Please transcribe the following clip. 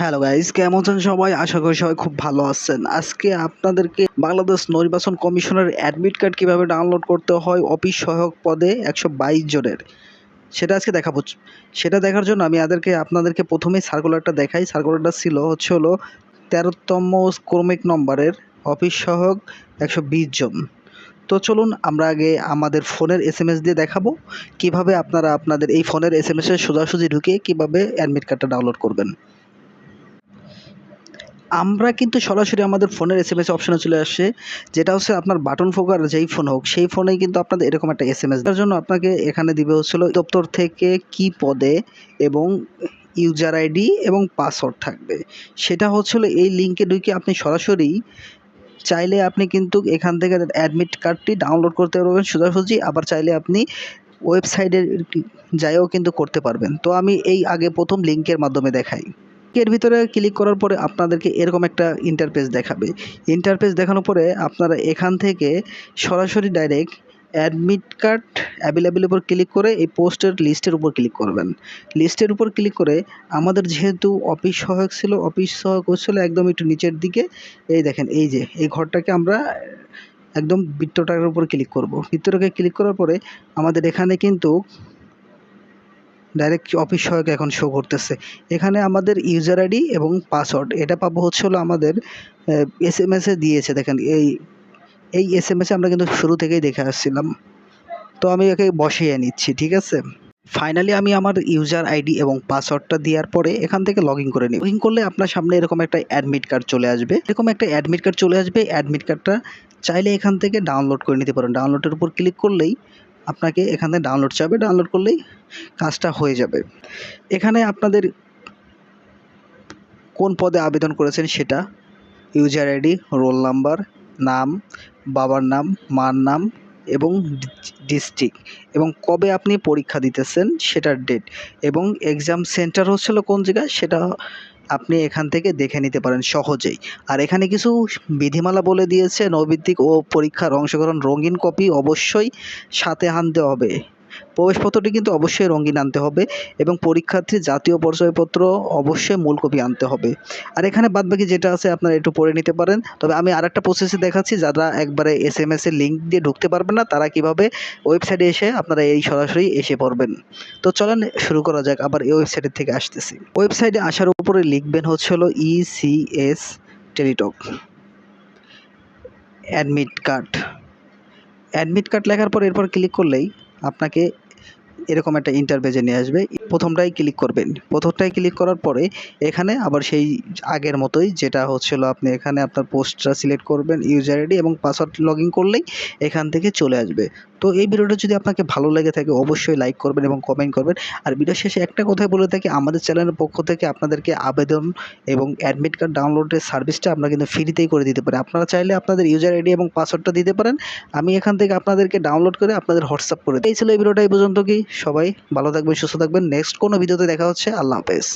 Hello guys কেমন আছেন সবাই? আশা করি সবাই খুব ভালো আছেন। আজকে আপনাদেরকে বাংলাদেশ নির্বাচন কমিশনের অ্যাডমিট কার্ড কীভাবে ডাউনলোড করতে হয় অফিস সহায়ক পদে একশো বাইশ জনের। সেটা আজকে দেখাবো। সেটা দেখার জন্য আমি আদেরকে, আপনাদেরকে প্রথমেই সার্কুলারটা দেখাই। সার্কুলারটা ছিল হচ্ছে হলো তেরোতম ক্রমিক নম্বরের অফিস সহায়ক একশো বিশ জন। তো চলুন আমরা আগে আমাদের ফোনের এস দিয়ে দেখাবো। কীভাবে আপনারা আপনাদের এই ফোনের এস এম এসে সোজাসুজি ঢুকে কীভাবে অ্যাডমিট কার্ডটা ডাউনলোড করবেন। আমরা কিন্তু সরাসরি আমাদের ফোনের এস এম এস অপশনে চলে আসছে, যেটা হচ্ছে আপনার বাটন ফোকার যেই ফোন হোক, সেই ফোনেই কিন্তু আপনাদের এরকম একটা এস এম এস তার জন্য আপনাকে এখানে দিবে হচ্ছিল দপ্তর থেকে কি পদে এবং ইউজার আইডি এবং পাসওয়ার্ড থাকবে। সেটা হচ্ছিল এই লিঙ্কে ঢুকে আপনি সরাসরি চাইলে আপনি কিন্তু এখান থেকে অ্যাডমিট কার্ডটি ডাউনলোড করতে পারবেন, সোজাসুজি। আবার চাইলে আপনি ওয়েবসাইটে যাইও কিন্তু করতে পারবেন। তো আমি এই আগে প্রথম লিঙ্কের মাধ্যমে দেখাই। এর ভিতরে ক্লিক করার পরে আপনাদেরকে এরকম একটা ইন্টারপেজ দেখাবে। ইন্টারপেজ দেখানোর পরে আপনারা এখান থেকে সরাসরি ডাইরেক্ট অ্যাডমিট কার্ড অ্যাভেলেবেল উপর ক্লিক করে এই পোস্টের লিস্টের উপর ক্লিক করবেন। লিস্টের উপর ক্লিক করে আমাদের যেহেতু অফিস সহায়ক ছিল অফিস সহায়ক হচ্ছিল একদম একটু নিচের দিকে, এই দেখেন, এই যে, এই ঘরটাকে আমরা একদম বৃত্তটার উপর ক্লিক করব। বৃত্তটাকে ক্লিক করার পরে আমাদের এখানে কিন্তু ডাইরেক্ট অফিস সহায়ক এখন শো করতেছে। এখানে আমাদের ইউজার আইডি এবং পাসওয়ার্ড এটা পাবো হচ্ছে হলো আমাদের এস এম এসে দিয়েছে, দেখেন, এই এই এস এম এসে আমরা কিন্তু শুরু থেকেই দেখে আসছিলাম। তো আমি একে বসিয়ে নিচ্ছি, ঠিক আছে? ফাইনালি আমি আমার ইউজার আইডি এবং পাসওয়ার্ডটা দেওয়ার পরে এখান থেকে লগ করে নিই। লগ করলে আপনার সামনে এরকম একটা অ্যাডমিট কার্ড চলে আসবে। এরকম একটা অ্যাডমিট কার্ড চলে আসবে। অ্যাডমিট কার্ডটা চাইলে এখান থেকে ডাউনলোড করে নিতে পারেন। ডাউনলোডের উপর ক্লিক করলেই আপনাকে এখানে ডাউনলোড চাবে ডাউনলোড করলেই কাজটা হয়ে যাবে। এখানে আপনাদের কোন পদে আবেদন করেছেন সেটা ইউজার আইডি রোল নাম্বার নাম, বাবার নাম, মার নাম এবং ডিস্ট্রিক্ট এবং কবে আপনি পরীক্ষা দিতেছেন সেটার ডেট এবং এক্সাম সেন্টার হচ্ছিল কোন জায়গায়? সেটা আপনি এখান থেকে দেখে নিতে পারেন সহজেই। আর এখানে কিছু বিধিমালা বলে দিয়েছে নৈবিত্তিক ও পরীক্ষার অংশগ্রহণ রঙিন কপি অবশ্যই সাথে আনতে হবে। প্রবেশপত্রটি কিন্তু অবশ্যই রঙিন আনতে হবে এবং পরীক্ষার্থীর জাতীয় পরিচয়পত্র অবশ্যই মূল কপি আনতে হবে। আর এখানে বাদবাকি যেটা আছে আপনারা একটু পড়ে নিতে পারেন। তবে আমি আর একটা প্রসেসে দেখাচ্ছি, যারা একবারে এস এম এস এর লিঙ্ক দিয়ে ঢুকতে পারবেন না, তারা কীভাবে ওয়েবসাইটে এসে আপনারা এই সরাসরি এসে পড়বেন। তো চলেন শুরু করা যাক, আবার এই ওয়েবসাইটের থেকে আসতেছি। ওয়েবসাইটে আসার উপরে লিখবেন হচ্ছে হলো E C S Teletalk admit card admit card লেখার পর এরপর ক্লিক করলেই আপনাকে এরকম একটা ইন্টারভেজে নিয়ে আসবে। প্রথমটাই ক্লিক করবেন। প্রথমটাই ক্লিক করার পরে এখানে আবার সেই আগের মতোই যেটা হচ্ছিল আপনি এখানে আপনার পোস্টটা সিলেক্ট করবেন ইউজার আইডি এবং পাসওয়ার্ড লগ ইন করলেই এখান থেকে চলে আসবে। তো এই ভিডিওটা যদি আপনাকে ভালো লেগে থাকে অবশ্যই লাইক করবেন এবং কমেন্ট করবেন। আর ভিডিও শেষে একটা কথাই বলে থাকি, আমাদের চ্যানেলের পক্ষ থেকে আপনাদেরকে আবেদন এবং অ্যাডমিট কার্ড ডাউনলোডের সার্ভিসটা আমরা কিন্তু ফ্রিতেই করে দিতে পারি। আপনারা চাইলে আপনাদের ইউজার আইডি এবং পাসওয়ার্ডটা দিতে পারেন। আমি এখান থেকে আপনাদেরকে ডাউনলোড করে আপনাদের হোয়াটসঅ্যাপ করে। এই ছিল এই ভিডিওটা এই পর্যন্ত কি? সবাই ভালো থাকবেন, সুস্থ থাকবেন। নেক্সট কোনো ভিডিওতে দেখা হচ্ছে আল্লাহ হাফেজ।